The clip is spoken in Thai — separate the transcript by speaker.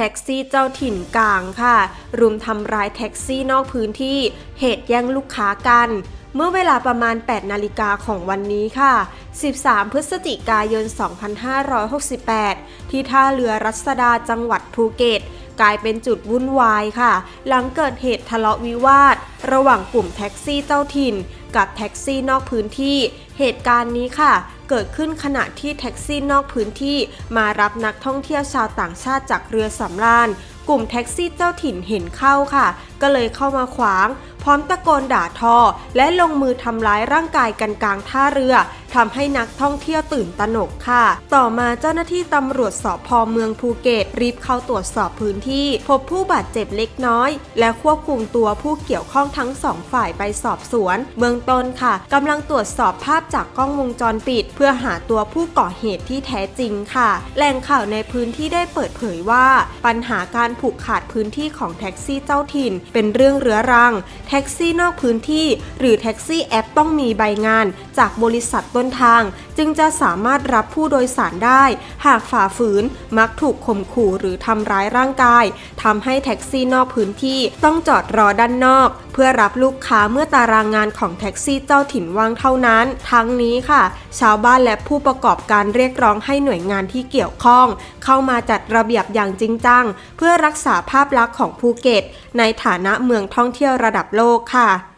Speaker 1: แท็กซี่เจ้าถิ่นกลางค่ะ รุมทำร้ายแท็กซี่นอกพื้นที่ เหตุแย่งลูกค้ากัน เมื่อเวลาประมาณ 8 นาฬิกาของวันนี้ค่ะ 13 พฤศจิกายน 2568 ที่ท่าเรือรัศดาจังหวัดภูเก็ต กลายเป็นจุดวุ่นวายค่ะ หลังเกิดเหตุทะเลาะวิวาท ระหว่างกลุ่มแท็กซี่เจ้าถิ่น กับแท็กซี่นอกพื้นที่ เหตุการณ์นี้ค่ะ เกิดขึ้นขณะที่แท็กซี่นอกพื้นที่ มารับนักท่องเที่ยวชาวต่างชาติจากเรือสำราญกลุ่มแท็กซี่เจ้าถิ่นเห็นเข้าค่ะ ก็เลยเข้ามาขวาง พร้อมตะโกนด่าทอ และลงมือทำร้ายร่างกายกันกลางท่าเรือทำให้นักท่องเที่ยวตื่นตระหนกค่ะ ต่อมาเจ้าหน้าที่ตำรวจสอบพอเมืองภูเก็ตรีบเข้าตรวจสอบพื้นที่ พบผู้บาดเจ็บเล็กน้อย และควบคุมตัวผู้เกี่ยวข้องทั้งสองฝ่ายไปสอบสวนเบื้องต้นค่ะกำลังตรวจสอบภาพจากกล้องวงจรปิด เพื่อหาตัวผู้ก่อเหตุที่แท้จริงค่ะ แหล่งข่าวในพื้นที่ได้เปิดเผยว่า ปัญหาการผูกขาดพื้นที่ของแท็กซี่เจ้าถิ่น เป็นเรื่องเรื้อรัง แท็กซี่นอกพื้นที่ หรือแท็กซี่แอปต้องมีใบงาน จากบริษัทต้นทาง จึงจะสามารถรับผู้โดยสารได้ หากฝ่าฝืนมักถูกข่มขู่หรือทำร้ายร่างกายทำให้แท็กซี่นอกพื้นที่ต้องจอดรอด้านนอก เพื่อรับลูกค้าเมื่อตารางงานของแท็กซี่เจ้าถิ่นว่างเท่านั้น ทั้งนี้ค่ะ ชาวบ้านและผู้ประกอบการเรียกร้องให้หน่วยงานที่เกี่ยวข้อง เข้ามาจัดระเบียบอย่างจริงจัง เพื่อรักษาภาพลักษณ์ของภูเก็ต ในฐานะเมืองท่องเที่ยวระดับโลกค่ะ